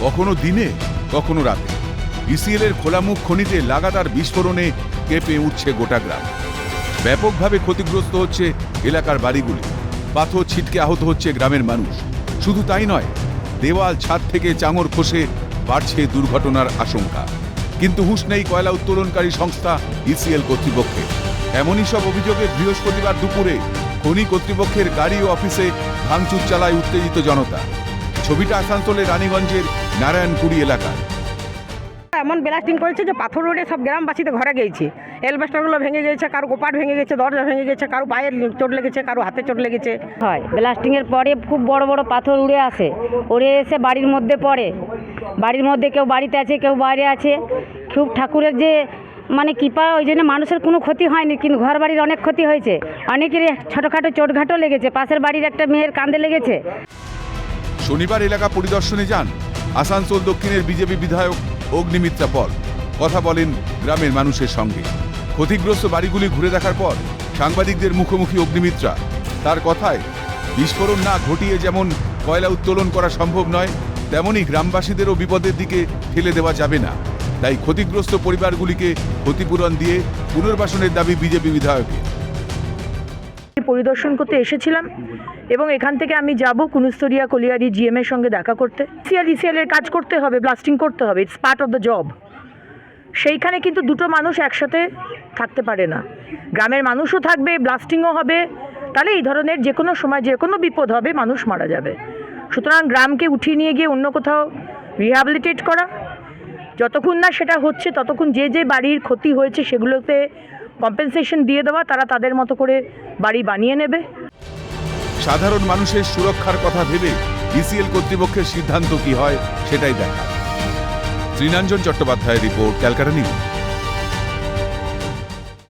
কখনো দিনে, কখনো রাতে। ইসিএল এর খোলামুখ খনিতে লাগাতার বিস্ফোরণে কেঁপে উঠছে গোটা গ্রাম। ব্যাপকভাবে ক্ষতিগ্রস্ত হচ্ছে এলাকার বাড়িগুলি। পাথর ছিটকে আহত হচ্ছে গ্রামের মানুষ। শুধু তাই নয়, দেওয়াল, ছাদ থেকে চাঙর খসে বাড়ছে দুর্ঘটনার আশঙ্কা। কিন্তু হুঁশ নেই কয়লা উত্তোলনকারী সংস্থা ইসিএল কর্তৃপক্ষে এমনই সব অভিযোগে বৃহস্পতিবার দুপুরে খনি কর্তৃপক্ষের গাড়ি ও অফিসে ভাঙচুর চালায় উত্তেজিত জনতা। ছবিটা আসানসোলের রানীগঞ্জের নারায়ণপুরি এলাকার। এমন ব্লাস্টিং করেছে যে পাথর রোডে সব গ্রামবাসীতে ঘরে গেছে এলবেস্টারগুলো ভেঙে গেছে কারও গোপাট ভেঙে গেছে দরজা ভেঙে গেছে কারও পায়ের চোট লেগেছে কারও হাতে চোট লেগেছে। হয় ব্লাস্টিংয়ের পরে খুব বড় বড় পাথর উড়ে আসে। উড়ে এসে বাড়ির মধ্যে পড়ে। বাড়ির মধ্যে কেউ বাড়িতে আছে কেউ বাইরে আছে। খুব ঠাকুরের যে মানে কৃপা ওই জন্য মানুষের কোনো ক্ষতি হয়নি কিন্তু ঘর বাড়ির অনেক ক্ষতি হয়েছে। অনেকেরই ছোটোখাটো চোটঘাটও লেগেছে। পাশের বাড়ির একটা মেয়ের কান্দে লেগেছে। শনিবার এলাকা পরিদর্শনে যান আসানসোল দক্ষিণের বিজেপি বিধায়ক অগ্নিমিত্রা পল। কথা বলেন গ্রামের মানুষের সঙ্গে। ক্ষতিগ্রস্ত বাড়িগুলি ঘুরে দেখার পর সাংবাদিকদের মুখোমুখি অগ্নিমিত্রা। তার কথায়, বিস্ফোরণ না ঘটিয়ে যেমন কয়লা উত্তোলন করা সম্ভব নয়, তেমনি গ্রামবাসীদেরও বিপদের দিকে ঠেলে দেওয়া যাবে না। তাই ক্ষতিগ্রস্ত পরিবারগুলিকে ক্ষতিপূরণ দিয়ে পুনর্বাসনের দাবি বিজেপি বিধায়কের। পরিদর্শন করতে এসেছিলাম এবং এখান থেকে আমি যাব কুনুস্তরিয়া কলিয়ারি জিএম এর সঙ্গে দেখা করতে। সিএল ইসিএল এর কাজ করতে হবে ব্লাস্টিং করতে হবে it's part of the job সেইখানে কিন্তু দুটো মানুষ একসাথে থাকতে পারে না। গ্রামের মানুষও থাকবে ব্লাস্টিংও হবে। তাহলে এই ধরনের যে কোনো সময়, যে কোনো বিপদ হবে, মানুষ মারা যাবে। সুতরাং গ্রামকে উঠিয়ে নিয়ে গিয়ে অন্য কোথাও রিহ্যাবিলিটেট করা। যতক্ষণ না সেটা হচ্ছে, ততক্ষণ যে যে বাড়ির ক্ষতি হয়েছে সেগুলোতে কম্পেনসেশন দিয়ে দেওয়া, তারা তাদের মতো করে বাড়ি বানিয়ে নেবে। সাধারণ মানুষের সুরক্ষার কথা ভেবে বিসিএল কর্তৃপক্ষের সিদ্ধান্ত কি হয়, সেটাই দেখা। শ্রীনাঞ্জন চট্টোপাধ্যায়ের রিপোর্ট, ক্যালকাটা নিউজ।